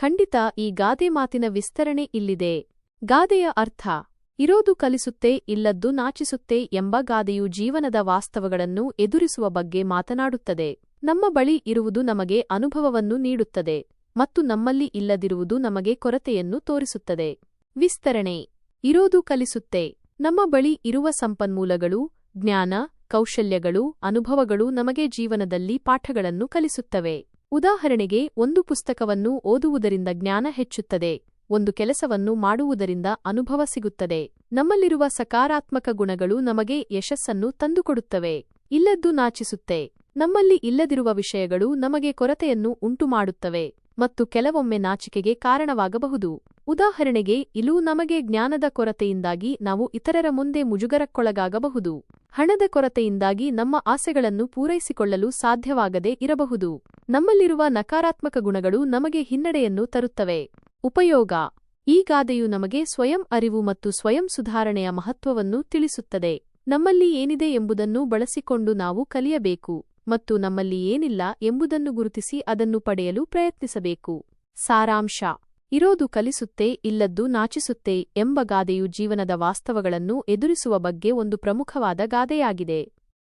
ಖಂಡಿತ ಈ ಗಾದೆ ಮಾತಿನ ವಿಸ್ತರಣೆ ಇಲ್ಲಿದೆ. ಗಾದೆಯ ಅರ್ಥ, ಇರೋದು ಕಲಿಸುತ್ತೆ, ಇಲ್ಲದ್ದು ನಾಚಿಸುತ್ತೆ ಎಂಬ ಗಾದೆಯು ಜೀವನದ ವಾಸ್ತವಗಳನ್ನು ಎದುರಿಸುವ ಬಗ್ಗೆ ಮಾತನಾಡುತ್ತದೆ. ನಮ್ಮ ಬಳಿ ಇರುವುದು ನಮಗೆ ಅನುಭವವನ್ನು ನೀಡುತ್ತದೆ ಮತ್ತು ನಮ್ಮಲ್ಲಿ ಇಲ್ಲದಿರುವುದು ನಮಗೆ ಕೊರತೆಯನ್ನು ತೋರಿಸುತ್ತದೆ. ವಿಸ್ತರಣೆ, ಇರೋದು ಕಲಿಸುತ್ತೆ. ನಮ್ಮ ಬಳಿ ಇರುವ ಸಂಪನ್ಮೂಲಗಳು, ಜ್ಞಾನ, ಕೌಶಲ್ಯಗಳು, ಅನುಭವಗಳು ನಮಗೆ ಜೀವನದಲ್ಲಿ ಪಾಠಗಳನ್ನು ಕಲಿಸುತ್ತವೆ. ಉದಾಹರಣೆಗೆ, ಒಂದು ಪುಸ್ತಕವನ್ನು ಓದುವುದರಿಂದ ಜ್ಞಾನ ಹೆಚ್ಚುತ್ತದೆ, ಒಂದು ಕೆಲಸವನ್ನು ಮಾಡುವುದರಿಂದ ಅನುಭವ ಸಿಗುತ್ತದೆ. ನಮ್ಮಲ್ಲಿರುವ ಸಕಾರಾತ್ಮಕ ಗುಣಗಳು ನಮಗೆ ಯಶಸ್ಸನ್ನು ತಂದುಕೊಡುತ್ತವೆ. ಇಲ್ಲದ್ದು ನಾಚಿಸುತ್ತೆ. ನಮ್ಮಲ್ಲಿ ಇಲ್ಲದಿರುವ ವಿಷಯಗಳು ನಮಗೆ ಕೊರತೆಯನ್ನು ಉಂಟುಮಾಡುತ್ತವೆ ಮತ್ತು ಕೆಲವೊಮ್ಮೆ ನಾಚಿಕೆಗೆ ಕಾರಣವಾಗಬಹುದು. ಉದಾಹರಣೆಗೆ, ಇಲು ನಮಗೆ ಜ್ಞಾನದ ಕೊರತೆಯಿಂದಾಗಿ ನಾವು ಇತರರ ಮುಂದೆ ಮುಜುಗರಕ್ಕೊಳಗಾಗಬಹುದು. ಹಣದ ಕೊರತೆಯಿಂದಾಗಿ ನಮ್ಮ ಆಸೆಗಳನ್ನು ಪೂರೈಸಿಕೊಳ್ಳಲು ಸಾಧ್ಯವಾಗದೇ ಇರಬಹುದು. ನಮ್ಮಲ್ಲಿರುವ ನಕಾರಾತ್ಮಕ ಗುಣಗಳು ನಮಗೆ ಹಿನ್ನಡೆಯನ್ನು ತರುತ್ತವೆ. ಉಪಯೋಗ. ಈ ಗಾದೆಯು ನಮಗೆ ಸ್ವಯಂ ಅರಿವು ಮತ್ತು ಸ್ವಯಂ ಸುಧಾರಣೆಯ ಮಹತ್ವವನ್ನು ತಿಳಿಸುತ್ತದೆ. ನಮ್ಮಲ್ಲಿ ಏನಿದೆ ಎಂಬುದನ್ನು ಬಳಸಿಕೊಂಡು ನಾವು ಕಲಿಯಬೇಕು ಮತ್ತು ನಮ್ಮಲ್ಲಿ ಏನಿಲ್ಲ ಎಂಬುದನ್ನು ಗುರುತಿಸಿ ಅದನ್ನು ಪಡೆಯಲು ಪ್ರಯತ್ನಿಸಬೇಕು. ಸಾರಾಂಶ. ಇರೋದು ಕಲಿಸುತ್ತೆ ಇಲ್ಲದ್ದು ನಾಚಿಸುತ್ತೆ ಎಂಬ ಗಾದೆಯು ಜೀವನದ ವಾಸ್ತವಗಳನ್ನು ಎದುರಿಸುವ ಬಗ್ಗೆ ಒಂದು ಪ್ರಮುಖವಾದ ಗಾದೆಯಾಗಿದೆ.